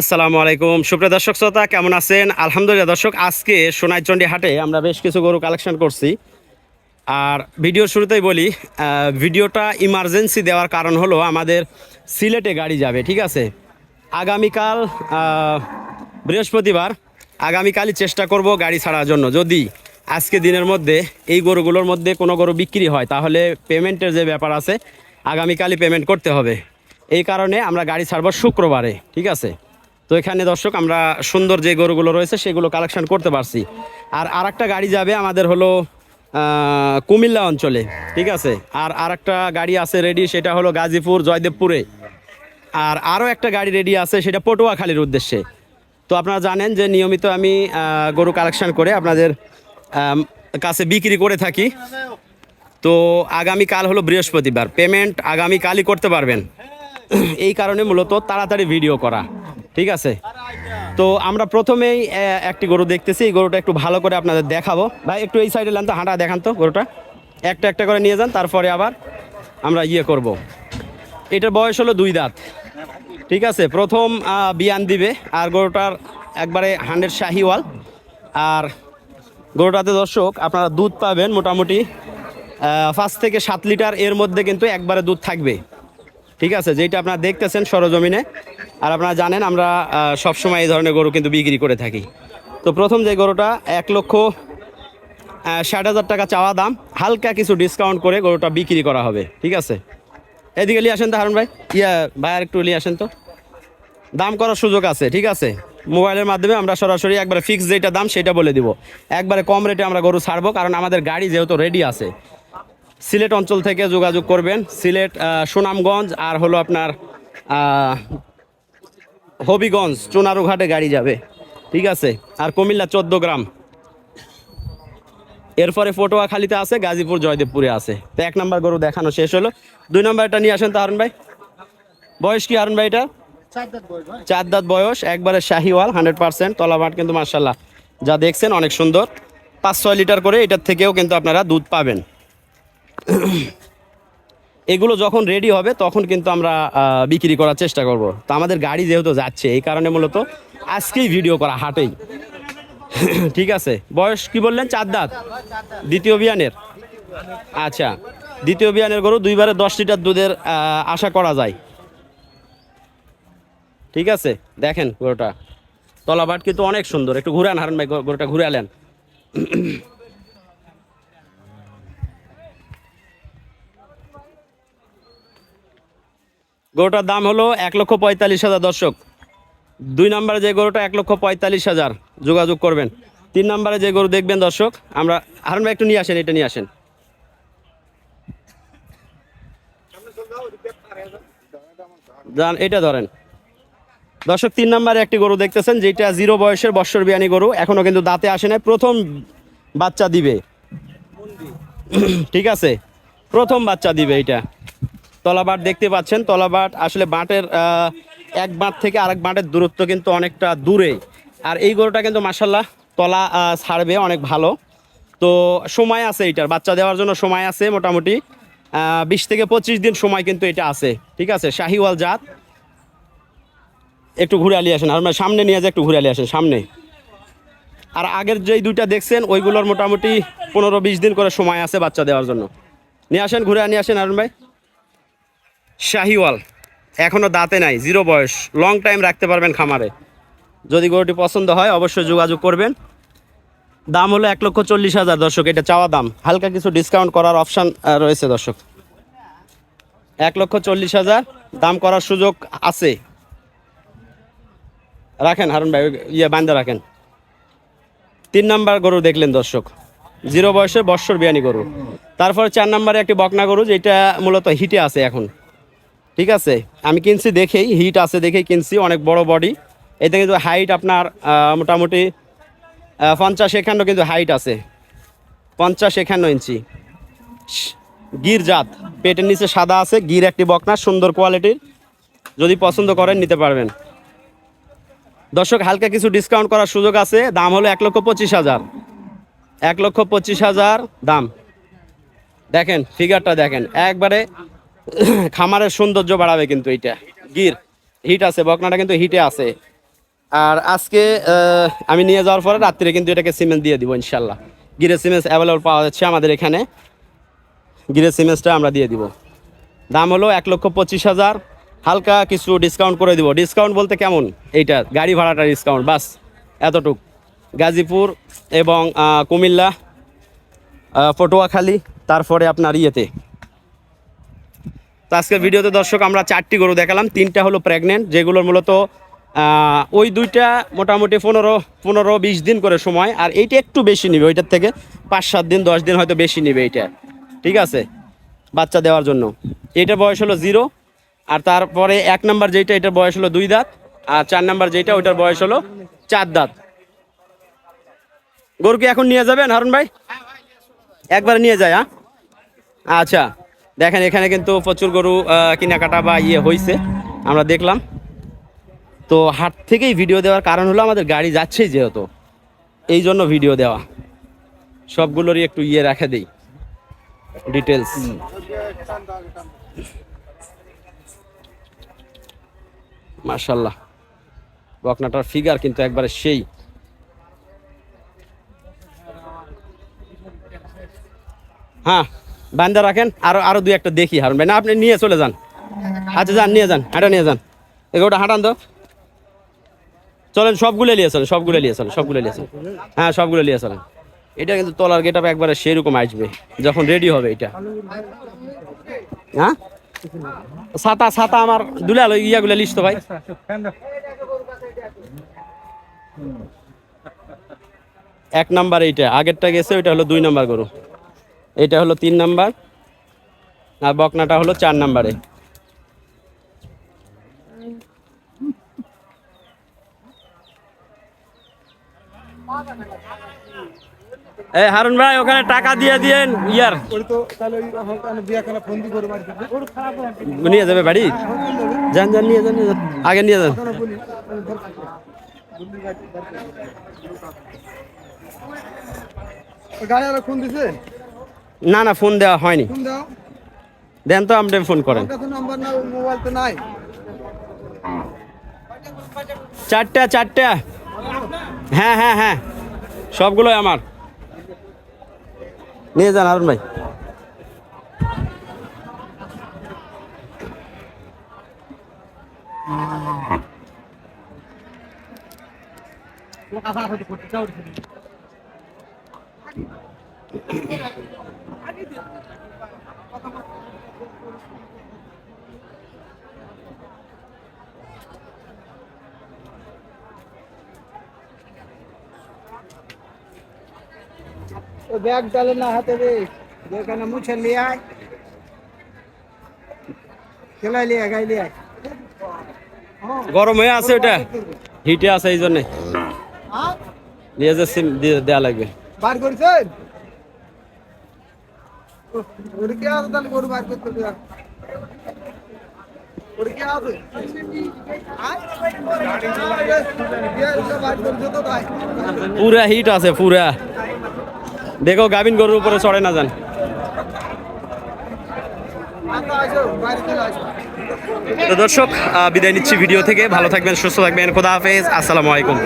আসসালামু আলাইকুম। সুপ্রিয় দর্শক শ্রোতা, কেমন আছেন? আলহামদুলিল্লাহ দর্শক, আজকে সোনাইচন্ডী হাটে আমরা বেশ কিছু গরু কালেকশন করছি। আর ভিডিওর শুরুতেই বলি ভিডিওটা ইমার্জেন্সি দেওয়ার কারণ হলো আমাদের সিলেটে গাড়ি যাবে, ঠিক আছে? আগামীকাল বৃহস্পতিবার, আগামীকালই চেষ্টা করব গাড়ি ছাড়ার জন্য। যদি আজকে দিনের মধ্যে এই গরুগুলোর মধ্যে কোনো গরু বিক্রি হয়, তাহলে পেমেন্টের যে ব্যাপার আছে, আগামীকালই পেমেন্ট করতে হবে। এই কারণে আমরা গাড়ি ছাড়বো শুক্রবারে, ঠিক আছে? তো এখানে দর্শক, আমরা সুন্দর যে গরুগুলো রয়েছে সেগুলো কালেকশন করতে পারছি। আর আরেকটা গাড়ি যাবে আমাদের হলো কুমিল্লা অঞ্চলে, ঠিক আছে? আর আরেকটা গাড়ি আছে রেডি সেটা হলো গাজীপুর, জয়দেবপুরে। আর আরও একটা গাড়ি রেডি আছে, সেটা পটুয়াখালীর উদ্দেশ্যে। তো আপনারা জানেন যে নিয়মিত আমি গরু কালেকশন করে আপনাদের কাছে বিক্রি করে থাকি। তো আগামীকাল হলো বৃহস্পতিবার। পেমেন্ট আগামীকালই করতে পারবেন। এই কারণে মূলত তাড়াতাড়ি ভিডিও করা। ঠিক আছে? তো আমরা প্রথমেই একটি গরু দেখতেছি। এই গরুটা একটু ভালো করে আপনাদের দেখাবো। ভাই, একটু এই সাইডে লান তো, হাঁটা দেখান তো গরুটা। একটা একটা করে নিয়ে যান, তারপরে আবার আমরা ইয়ে করব। এটার বয়স হলো দুই দাঁত। ঠিক আছে? প্রথম বিয়ান দিবে। আর গরুটার একবারে হান্ড্রেড শাহিওয়াল। আর গরুটাতে দর্শক, আপনারা দুধ পাবেন মোটামুটি পাঁচ থেকে সাত লিটার। এর মধ্যে কিন্তু একবারে দুধ থাকবে। ঠিক আছে যেটা আপনারা দেখতেছেন সরজমিনে, আর আপনারা জানেন আমরা সবসময় এই ধরনের গরু কিন্তু বিক্রি করে থাকি। তো প্রথম যে গরুটা, এক লক্ষ ষাট হাজার টাকা চাওয়া দাম, হালকা কিছু ডিসকাউন্ট করে গরুটা বিক্রি করা হবে, ঠিক আছে? এদিকে নিয়ে আসেন তো হারুন ভাই। ইয়া ভাই আর একটু নিয়ে আসেন তো। দাম করার সুযোগ আছে, ঠিক আছে? মোবাইলের মাধ্যমে আমরা সরাসরি একবারে ফিক্স যেটা দাম, সেটা বলে দিব। একবারে কম রেটে আমরা গরু ছাড়বো, কারণ আমাদের গাড়ি যেহেতু রেডি আছে। সিলেট অঞ্চল থেকে যোগাযোগ করবেন। সিলেট সুনামগঞ্জ আর হলো আপনার হবিগঞ্জ চুনারুঘাটে গাড়ি যাবে। ঠিক আছে? আর কুমিল্লা চোদ্দ গ্রাম। এরপরে পটুয়াখালীতে আছে, গাজীপুর, জয়দেবপুরে আছে। তো এক নাম্বার গরু দেখানো শেষ হলো। দুই নাম্বারটা নিয়ে আসেন তো হারুন ভাই। বয়স কি হারুন ভাই এটা? চার দাঁত বয়স, একবারে শাহিওয়াল, হান্ড্রেড পার্সেন্ট তলাবাট কিন্তু মার্শাল্লাহ যা দেখছেন অনেক সুন্দর। পাঁচ, ছয় লিটার করে এটার থেকেও কিন্তু আপনারা দুধ পাবেন। এগুলো যখন রেডি হবে, তখন কিন্তু আমরা বিক্রি করার চেষ্টা করব। তো আমাদের গাড়ি যেহেতু যাচ্ছে, এই কারণে মূলত আজকেই ভিডিও করা, হাটেই। ঠিক আছে? বয়স কি বললেন? চার দাঁত। দ্বিতীয় বিয়ানের আচ্ছা। দ্বিতীয় বিয়ানের গরু দুইবারে দশ লিটার দুধের আশা করা যায়। ঠিক আছে? দেখেন গরুটা। তলাবাট কিন্তু অনেক সুন্দর। একটু ঘুরে আন হারুন ভাই, গরুটা ঘুরে গরুটার দাম হলো এক লক্ষ পঁয়তাল্লিশ হাজার দর্শক। দুই নম্বরে যে গরুটা এক লক্ষ পঁয়তাল্লিশ হাজার, যোগাযোগ করবেন। তিন নম্বরে যে গরু দেখবেন দর্শক, আমরা হারুন ভাই একটু নিয়ে আসেন, এটা নিয়ে আসেন। এটা ধরেন। দর্শক, তিন নম্বরে একটি গরু দেখতেছেন, যেটা জিরো বয়সের বৎসর বিয়ানি গরু, এখনও কিন্তু দাঁতে আসে নাই। প্রথম বাচ্চা দিবে। ঠিক আছে? প্রথম বাচ্চা দিবে এটা। তলাবাট দেখতে পাচ্ছেন। তলাবাট আসলে বাঁটের এক বাঁট থেকে আরেক বাঁটের দূরত্ব কিন্তু অনেকটা দূরে। আর এই গরুটা কিন্তু মাসাল্লাহ তলা ছাড়বে, অনেক ভালো। তো সময় আছে এটার, বাচ্চা দেওয়ার জন্য সময় আছে মোটামুটি। বিশ থেকে পঁচিশ দিন সময় কিন্তু এটা আছে, ঠিক আছে? শাহিওয়াল জাত। একটু ঘুরে আলিয়ে আসেন, আর মানে সামনে নিয়ে যে একটু ঘুরে আলিয়ে আসেন, সামনে। আর আগের যেই দুইটা দেখছেন, ওইগুলোর মোটামুটি পনেরো বিশ দিন করে সময় আছে বাচ্চা দেওয়ার জন্য। নিয়ে আসেন, ঘুরে নিয়ে আসেন, আরুন ভাই। শাহিওয়াল এখনও দাঁতে নাই, জিরো বয়স। লং টাইম রাখতে পারবেন খামারে। যদি গরুটি পছন্দ হয়, অবশ্যই যোগাযোগ করবেন। দাম হলো এক লক্ষ চল্লিশ হাজার দর্শক, এটা চাওয়া দাম। হালকা কিছু ডিসকাউন্ট করার অপশান রয়েছে দর্শক। এক লক্ষ চল্লিশ হাজার, দাম করার সুযোগ আছে। রাখেন, হারুন ভাই ইয়ে বান্ধা রাখেন। তিন নাম্বার গরু দেখলেন দর্শক। জিরো বয়সে বৎসর বিয়ানি গরু। তারপরে চার নাম্বারে একটি বকনা গরু, যেটা মূলত হিটে আছে এখন। ঠিক আছে? আমি কিনছি দেখেই হিট আছে দেখেই কিনছি, অনেক বড় বডি এতে কিন্তু হাইট আপনার মোটামুটি পঞ্চাশ একান্ন কিন্তু হাইট আছে। পঞ্চাশ একান্ন ইঞ্চি। গির জাত। পেটের নিচে সাদা আছে, গির একটি বকনা, সুন্দর কোয়ালিটির যদি পছন্দ করেন, নিতে পারবেন। দর্শক, হালকা কিছু ডিসকাউন্ট করার সুযোগ আছে। দাম হলো এক লক্ষ পঁচিশ হাজার। এক লক্ষ পঁচিশ হাজার দাম। দেখেন ফিগারটা দেখেন। একবারে খামারের সৌন্দর্য বাড়াবে কিন্তু এইটা। গির হিট আছে, বকনাটা কিন্তু হিটে আছে। আর আজকে আমি নিয়ে যাওয়ার পরে রাত্রে কিন্তু এটাকে সিমেন্ট দিয়ে দিব ইনশাল্লাহ। গিরে সিমেন্ট অ্যাভেলেবল পাওয়া যাচ্ছে আমাদের এখানে। গিরে সিমেন্টটা আমরা দিয়ে দিব। দাম হলো এক লক্ষ পঁচিশ হাজার। হালকা কিছু ডিসকাউন্ট করে দিব। ডিসকাউন্ট বলতে কেমন? এইটা, গাড়ি ভাড়াটা ডিসকাউন্ট বাস, এতটুক। গাজীপুর এবং কুমিল্লা পটুয়াখালী, তারপরে আপনার ইয়েতে। তো আজকের ভিডিওতে দর্শক, আমরা চারটি গরু দেখালাম। তিনটা হলো প্রেগনেন্ট যেগুলোর মূলত ওই দুইটা মোটামুটি পনেরো পনেরো বিশ দিন করে সময়, আর এইটা একটু বেশি নিবে ওইটার থেকে পাঁচ, সাত দিন, দশ দিন হয়তো বেশি নিবে এইটা। ঠিক আছে? বাচ্চা দেওয়ার জন্য। এইটার বয়স হলো জিরো, আর তারপরে এক নাম্বার যেইটা, এটার বয়স হলো দুই দাঁত, আর চার নাম্বার যেইটা, ওইটার বয়স হলো চার দাঁত। গরুকে এখন নিয়ে যাবেন হারুন ভাই? একবার নিয়ে যায় হ্যাঁ? আচ্ছা। দেখেন, এখানে কিন্তু প্রচুর গরু কেনাকাটা বা ইয়ে হয়েছে আমরা দেখলাম। তো হাট থেকেই ভিডিও দেওয়ার কারণ হলো আমাদের গাড়ি যাচ্ছেই যেহেতু। এই জন্য ভিডিও দেওয়া। সবগুলোরই একটু ইয়ে রেখে দিই। ডিটেলস মার্শাল্লাহ বকনাটার ফিগার কিন্তু একবারে সেই। হ্যাঁ। বান্দা রাখেন, আরও আরও দুই একটা দেখি, হারুন ভাই। না, আপনি নিয়ে চলে যান। আচ্ছা যান, নিয়ে যান হাঁটা নিয়ে যান। এগুলোটা হাঁটান তো। চলেন, সবগুলো নিয়ে চলেন, সবগুলো নিয়ে চলেন, সবগুলো নিয়ে চলেন। হ্যাঁ সবগুলো নিয়ে চলেন। এটা কিন্তু তলার গেট আপ একবারে সেরকম আসবে, যখন রেডি হবে এটা। হ্যাঁ? ছাতা ছাতা আমার দুলাল ওই ইয়াগুলো লিস্ট তো ভাই। এক নাম্বার এইটা, আগেরটা গেছে, ওইটা হলো দুই নাম্বার গরু। এটা হলো তিন নাম্বার, আর বকনাটা হলো চার নাম্বারে। এই হারুন ভাই, ওখানে টাকা দিয়ে দিয়েন, ইয়ার। নিয়ে যাবে বাড়ি? যান যান, নিয়ে যান আগে নিয়ে যান। গাড়ি ফোন দিছে? না না ফোন দেওয়া হয়নি। দেন তো আপনি ফোন করেন। আমার কাছে মোবাইল তো নাই। চারটা চারটা। হ্যাঁ হ্যাঁ হ্যাঁ সবগুলোই আমার। নিয়ে যান হারুন ভাই। ও ব্যাগ ডালে না হাতে রে যেখানে মুছে লিয়ে আয় খেলাই লিয়ে গাই লিয়ে আয় গরম হয়ে আছে ওটা হিটে আছে এই জন্যে হ্যাঁ? নিয়ে যে সিম দিয়ে দেওয়া লাগবে বার করছেন আছে তাহলে গরু বার করতে হবে আছে পুরা হিট আছে পুরা দেখো গাভিন গরুর উপরে চড়ে না যান তো দর্শক বিদায় নিচ্ছি ভিডিও থেকে ভালো থাকবেন সুস্থ থাকবেন খোদা হাফেজ আসসালামু আলাইকুম